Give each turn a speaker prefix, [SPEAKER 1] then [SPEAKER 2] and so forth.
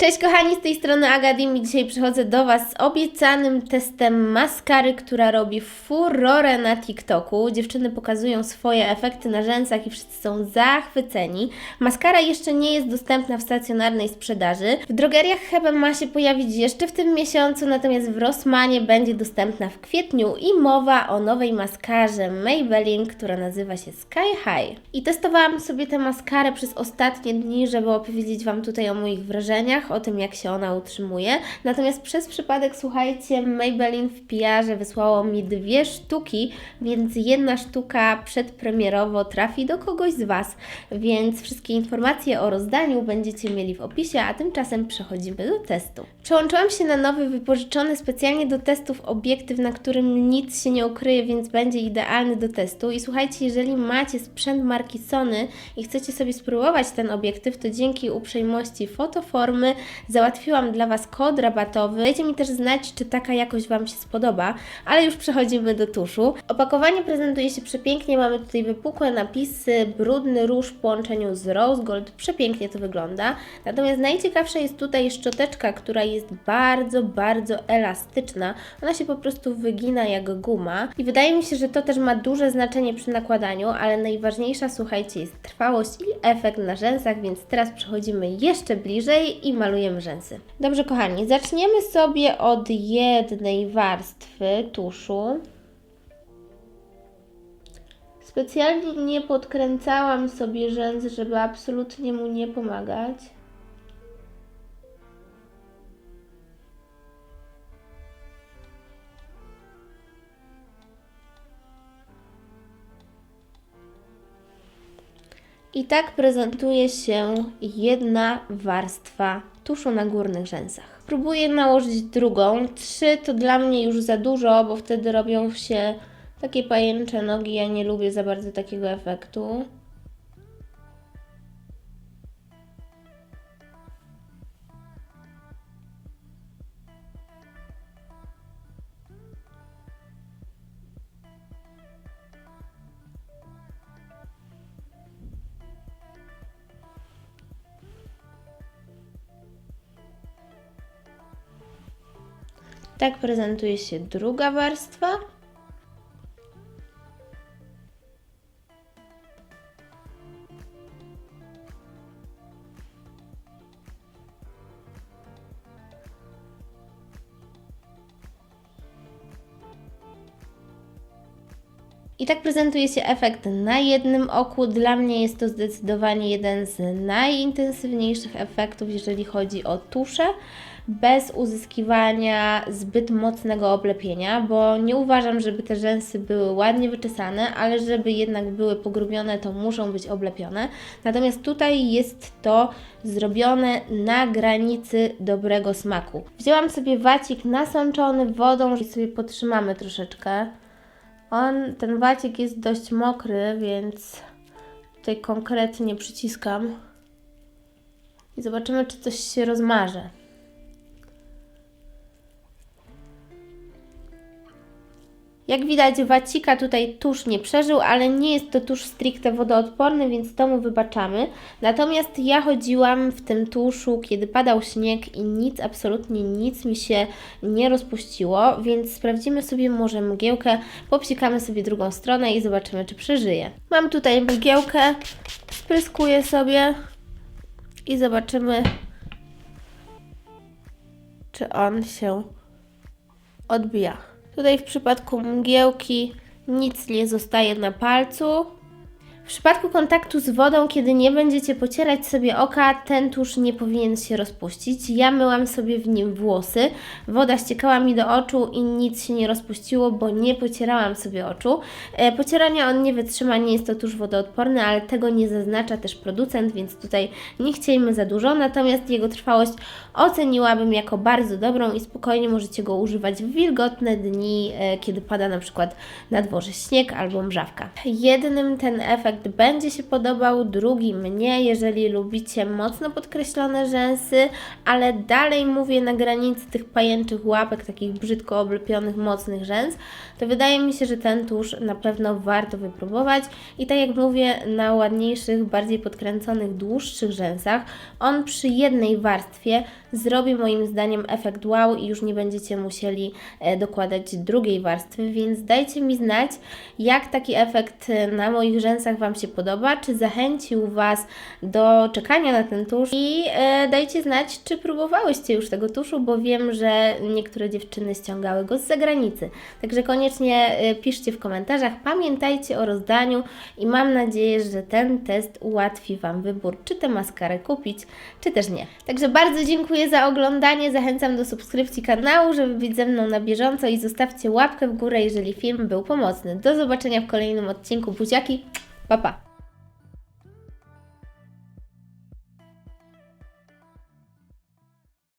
[SPEAKER 1] Cześć kochani, z tej strony Agadim i dzisiaj przychodzę do Was z obiecanym testem maskary, która robi furorę na TikToku. Dziewczyny pokazują swoje efekty na rzęsach i wszyscy są zachwyceni. Maskara jeszcze nie jest dostępna w stacjonarnej sprzedaży. W drogeriach chyba ma się pojawić jeszcze w tym miesiącu, natomiast w Rossmanie będzie dostępna w kwietniu i mowa o nowej maskarze Maybelline, która nazywa się Sky High. I testowałam sobie tę maskarę przez ostatnie dni, żeby opowiedzieć Wam tutaj o moich wrażeniach, o tym jak się ona utrzymuje. Natomiast przez przypadek, słuchajcie, Maybelline w PR-ze wysłało mi dwie sztuki, więc jedna sztuka przedpremierowo trafi do kogoś z Was. Więc wszystkie informacje o rozdaniu będziecie mieli w opisie, a tymczasem przechodzimy do testu. Przełączyłam się na nowy, wypożyczony specjalnie do testów obiektyw, na którym nic się nie ukryje, więc będzie idealny do testu. I słuchajcie, jeżeli macie sprzęt marki Sony i chcecie sobie spróbować ten obiektyw, to dzięki uprzejmości fotoformy załatwiłam dla Was kod rabatowy. Dajcie mi też znać, czy taka jakość Wam się spodoba, ale już przechodzimy do tuszu. Opakowanie prezentuje się przepięknie, mamy tutaj wypukłe napisy, brudny róż w połączeniu z rose gold, przepięknie to wygląda. Natomiast najciekawsza jest tutaj szczoteczka, która jest bardzo, bardzo elastyczna. Ona się po prostu wygina jak guma i wydaje mi się, że to też ma duże znaczenie przy nakładaniu, ale najważniejsza, słuchajcie, jest trwałość i efekt na rzęsach, więc teraz przechodzimy jeszcze bliżej i malujemy rzęsy. Dobrze, kochani, zaczniemy sobie od jednej warstwy tuszu. Specjalnie nie podkręcałam sobie rzęs, żeby absolutnie mu nie pomagać. I tak prezentuje się jedna warstwa tuszu na górnych rzęsach. Próbuję nałożyć drugą. Trzy to dla mnie już za dużo, bo wtedy robią się takie pajęcze nogi. Ja nie lubię za bardzo takiego efektu. Tak prezentuje się druga warstwa. I tak prezentuje się efekt na jednym oku. Dla mnie jest to zdecydowanie jeden z najintensywniejszych efektów, jeżeli chodzi o tuszę, bez uzyskiwania zbyt mocnego oblepienia, bo nie uważam, żeby te rzęsy były ładnie wyczesane, ale żeby jednak były pogrubione, to muszą być oblepione. Natomiast tutaj jest to zrobione na granicy dobrego smaku. Wzięłam sobie wacik nasączony wodą i sobie podtrzymamy troszeczkę. On, ten wacik jest dość mokry, więc tutaj konkretnie przyciskam i zobaczymy, czy coś się rozmarze. Jak widać, wacika tutaj tusz nie przeżył, ale nie jest to tusz stricte wodoodporny, więc to mu wybaczamy. Natomiast ja chodziłam w tym tuszu, kiedy padał śnieg i nic, absolutnie nic mi się nie rozpuściło, więc sprawdzimy sobie może mgiełkę, popsikamy sobie drugą stronę i zobaczymy, czy przeżyje. Mam tutaj mgiełkę, spryskuję sobie i zobaczymy, czy on się odbija. Tutaj w przypadku mgiełki nic nie zostaje na palcu. W przypadku kontaktu z wodą, kiedy nie będziecie pocierać sobie oka, ten tusz nie powinien się rozpuścić. Ja myłam sobie w nim włosy, woda ściekała mi do oczu i nic się nie rozpuściło, bo nie pocierałam sobie oczu. E, pocierania on nie wytrzyma, nie jest to tusz wodoodporny, ale tego nie zaznacza też producent, więc tutaj nie chciejmy za dużo, natomiast jego trwałość oceniłabym jako bardzo dobrą i spokojnie możecie go używać w wilgotne dni, e, kiedy pada na przykład na dworze śnieg albo mrzawka. Jednym ten efekt będzie się podobał, drugi mnie, jeżeli lubicie mocno podkreślone rzęsy, ale dalej mówię na granicy tych pajęczych łapek, takich brzydko oblepionych, mocnych rzęs, to wydaje mi się, że ten tusz na pewno warto wypróbować. I tak jak mówię, na ładniejszych, bardziej podkręconych, dłuższych rzęsach, on przy jednej warstwie zrobi moim zdaniem efekt wow i już nie będziecie musieli e, dokładać drugiej warstwy, więc dajcie mi znać, jak taki efekt e, na moich rzęsach Wam się podoba, czy zachęcił Was do czekania na ten tusz i e, dajcie znać, czy próbowałyście już tego tuszu, bo wiem, że niektóre dziewczyny ściągały go z zagranicy. Także koniecznie e, piszcie w komentarzach, pamiętajcie o rozdaniu i mam nadzieję, że ten test ułatwi Wam wybór, czy tę maskarę kupić, czy też nie. Także bardzo dziękuję za oglądanie, zachęcam do subskrypcji kanału, żeby być ze mną na bieżąco i zostawcie łapkę w górę, jeżeli film był pomocny. Do zobaczenia w kolejnym odcinku. Buziaki, Па-па!